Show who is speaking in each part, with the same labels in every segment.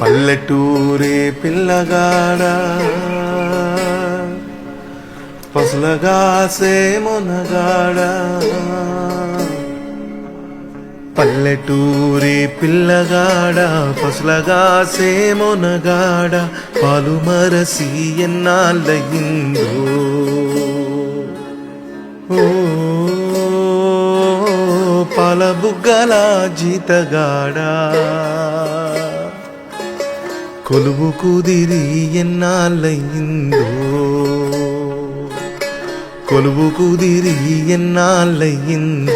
Speaker 1: పల్లెటూరే పిల్లగాడా పసులగాసే మునగాడా పల్లెటూరి పిల్లగాడ పసులగాసే మునగాడ పాలు మరసి ఎన్నాళ్ళయిందో పాల బుగ్గల జీతగాడా. కొలువు కుదిరి ఎన్నాళ్ళయిందో. కొలువు కుదిరి ఎన్నాళ్ళయిందో.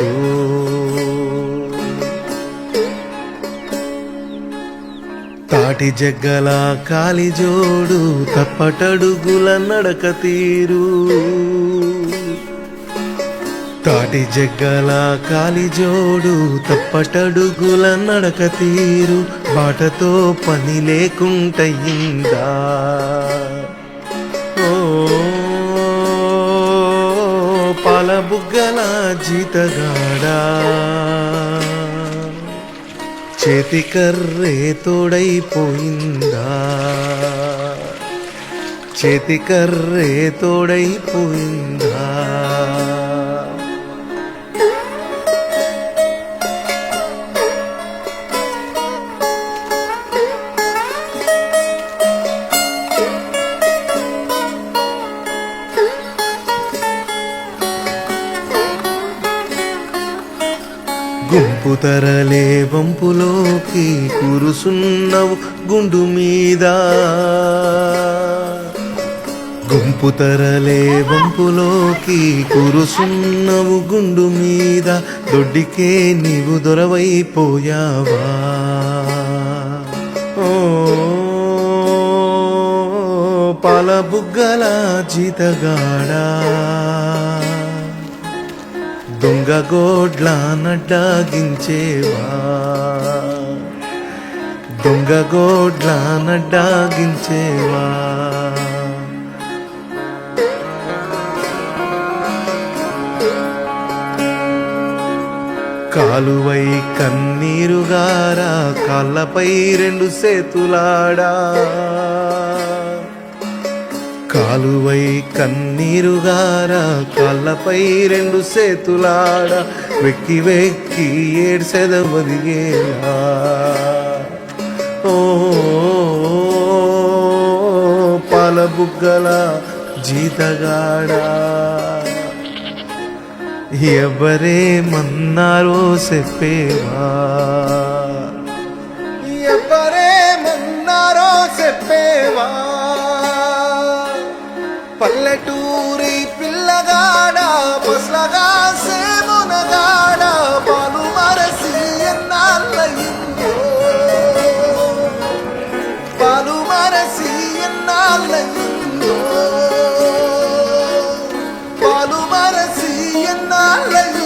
Speaker 1: తాటి జగ్గల కాలి జోడు తప్పటడుగుల నడక తీరు. తాటి జగ్గల కాలిజోడు తప్పటడుగుల నడక తీరు బాటతో పని లేకుంటయిందా ఓ పాల జీతగాడా. చేతి కర్రే తోడైపోయిందా. చేతి కర్రే తోడైపోయిందా. గుంపు తరలే వంపులోకి కురుసున్నవు గుండు మీద. గుంపు తరలే వంపులోకి కురుసున్నవు గుండు మీద. దొడ్డికే నీవు దొరవైపోయావా? ఓ పాల బుగ్గల జీతగాడా? దొంగ గోడ్లాన నడ్డాగించేవా? దొంగ గోడ్ల కాలువై కన్నీరుగారా కాళ్ళపై రెండు సేతులాడా? కాలువై కన్నీరుగారా కళ్ళపై రెండు సేతులాడ వెక్కి వెక్కి ఏడ్సెదవదిగేలా. ఓ పాల బుగ్గల జీతగాడా. ఎవరేమన్నారో చెప్పేవా. పల్లెటూరి పిల్లగాడ బస్లగా సేమునగాడ పాలు మరసి ఎన్నాళ్ళయిందో పాలు మరసి ఎన్నాళ్ళయిందో పాలు మరసి ఎన్నాళ్ళయిందో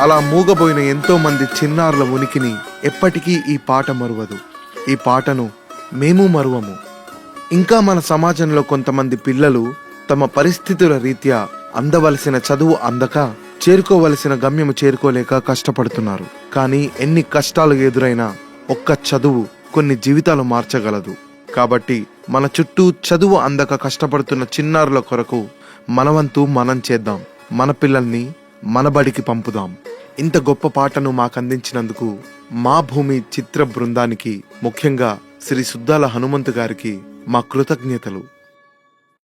Speaker 2: అలా మూగబోయిన ఎంతో మంది చిన్నారుల ఉనికిని ఎప్పటికీ ఈ పాట మరువదు. ఈ పాటను మేము మరువము. ఇంకా మన సమాజంలో కొంతమంది పిల్లలు తమ పరిస్థితుల రీత్యా అందవలసిన చదువు అందక చేరుకోవలసిన గమ్యము చేరుకోలేక కష్టపడుతున్నారు. కానీ ఎన్ని కష్టాలు ఎదురైనా ఒక్క చదువు కొన్ని జీవితాలు మార్చగలదు. కాబట్టి మన చుట్టూ చదువు అందక కష్టపడుతున్న చిన్నారుల కొరకు మనవంతు మనం చేద్దాం. మన పిల్లల్ని మన బడికి పంపుదాం. ఇంత గొప్ప పాటను మాకు అందించినందుకు మా భూమి చిత్ర బృందానికి ముఖ్యంగా శ్రీ సుద్దాల హనుమంతు గారికి మా కృతజ్ఞతలు.